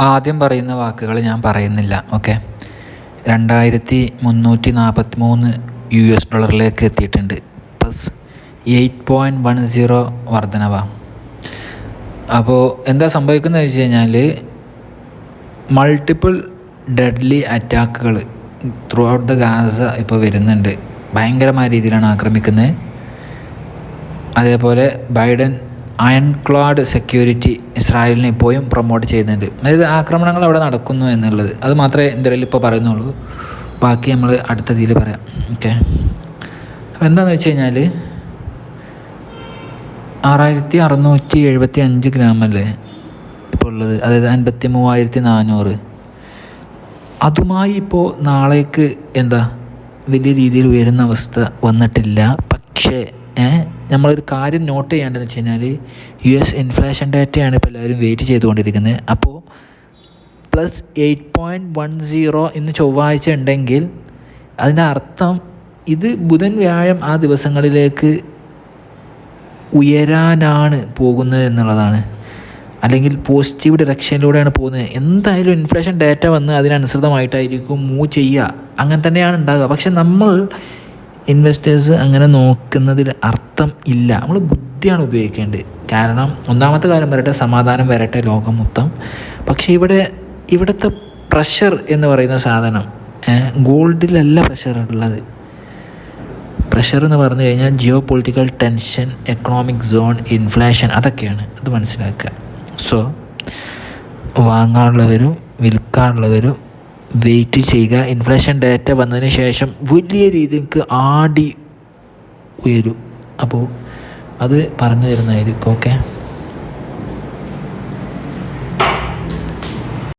ആദ്യം പറയുന്ന വാക്കുകൾ ഞാൻ പറയുന്നില്ല ഓക്കെ രണ്ടായിരത്തി മുന്നൂറ്റി നാൽപ്പത്തി മൂന്ന് യു എസ് ഡോളറിലേക്ക് എത്തിയിട്ടുണ്ട്. Plus eight point one zero വർധനവ. അപ്പോൾ എന്താ സംഭവിക്കുന്നത് വെച്ച് കഴിഞ്ഞാൽ മൾട്ടിപ്പിൾ ഡെഡ്ലി അറ്റാക്കുകൾ ത്രൂ ഔട്ട് ദ ഗാസ ഇപ്പോൾ വരുന്നുണ്ട്. ഭയങ്കരമായ രീതിയിലാണ് ആക്രമിക്കുന്നത്. അതേപോലെ ബൈഡൻ അയൺ ക്ലാഡ് സെക്യൂരിറ്റി ഇസ്രായേലിനെ ഇപ്പോഴും പ്രൊമോട്ട് ചെയ്യുന്നുണ്ട്. അതായത് ആക്രമണങ്ങൾ അവിടെ നടക്കുന്നു എന്നുള്ളത്. അത് മാത്രമേ എന്തെങ്കിലും ഇപ്പോൾ പറയുന്നുള്ളൂ. ബാക്കി നമ്മൾ അടുത്ത രീതിയിൽ പറയാം. ഓക്കെ അപ്പോൾ എന്താണെന്ന് വെച്ച് കഴിഞ്ഞാൽ ആറായിരത്തി അറുന്നൂറ്റി എഴുപത്തി അഞ്ച് ഗ്രാമല്ലേ ഇപ്പോൾ ഉള്ളത്? അതായത് അൻപത്തി മൂവായിരത്തി നാനൂറ് അതുമായി ഇപ്പോൾ നാളേക്ക് എന്താ വലിയ രീതിയിൽ ഉയരുന്ന അവസ്ഥ വന്നിട്ടില്ല. പക്ഷേ നമ്മളൊരു കാര്യം നോട്ട് ചെയ്യേണ്ടതെന്ന് വെച്ച് കഴിഞ്ഞാൽ യു എസ് ഇൻഫ്ലേഷൻ ഡാറ്റയാണ് ഇപ്പോൾ എല്ലാവരും വെയിറ്റ് ചെയ്തുകൊണ്ടിരിക്കുന്നത്. അപ്പോൾ plus eight point one zero ഇന്ന് ചൊവ്വാഴ്ച ഉണ്ടെങ്കിൽ അതിന്റെ അർത്ഥം ഇത് ബുധൻ വ്യാഴം ആ ദിവസങ്ങളിലേക്ക് ഉയരാനാണ് പോകുന്നത് എന്നുള്ളതാണ്. അല്ലെങ്കിൽ പോസിറ്റീവ് ഡിറക്ഷനിലൂടെയാണ് പോകുന്നത്. എന്തായാലും ഇൻഫ്ലേഷൻ ഡാറ്റ വന്ന് അതിനനുസൃതമായിട്ടായിരിക്കും മൂവ് ചെയ്യുക. അങ്ങനെ തന്നെയാണ് ഉണ്ടാകുക പക്ഷെ നമ്മൾ ഇൻവെസ്റ്റേഴ്സ് അങ്ങനെ നോക്കുന്നതിൽ അർത്ഥം ഇല്ല. നമ്മൾ ബുദ്ധിയാണ് ഉപയോഗിക്കേണ്ടത്. കാരണം ഒന്നാമത്തെ കാര്യം വരട്ടെ സമാധാനം വരട്ടെ ലോകം മൊത്തം. പക്ഷേ ഇവിടെ ഇവിടുത്തെ പ്രഷർ എന്ന് പറയുന്ന സാധനം ഗോൾഡിലല്ല പ്രഷർ ഉള്ളത്. പ്രഷർ എന്ന് പറഞ്ഞു കഴിഞ്ഞാൽ geopolitical tension economic zone inflation അതൊക്കെയാണ്. അത് മനസ്സിലാക്കുക. സോ വാങ്ങാനുള്ളവരും വിൽക്കാനുള്ളവരും വെയിറ്റ് ചെയ്യുക. ഇൻഫ്ലേഷൻ ഡാറ്റ വന്നതിന് ശേഷം വലിയ രീതിക്ക് ആടി ഉയരും. അപ്പോൾ അത് പറഞ്ഞു തരുന്നതായിരിക്കും. ഓക്കെ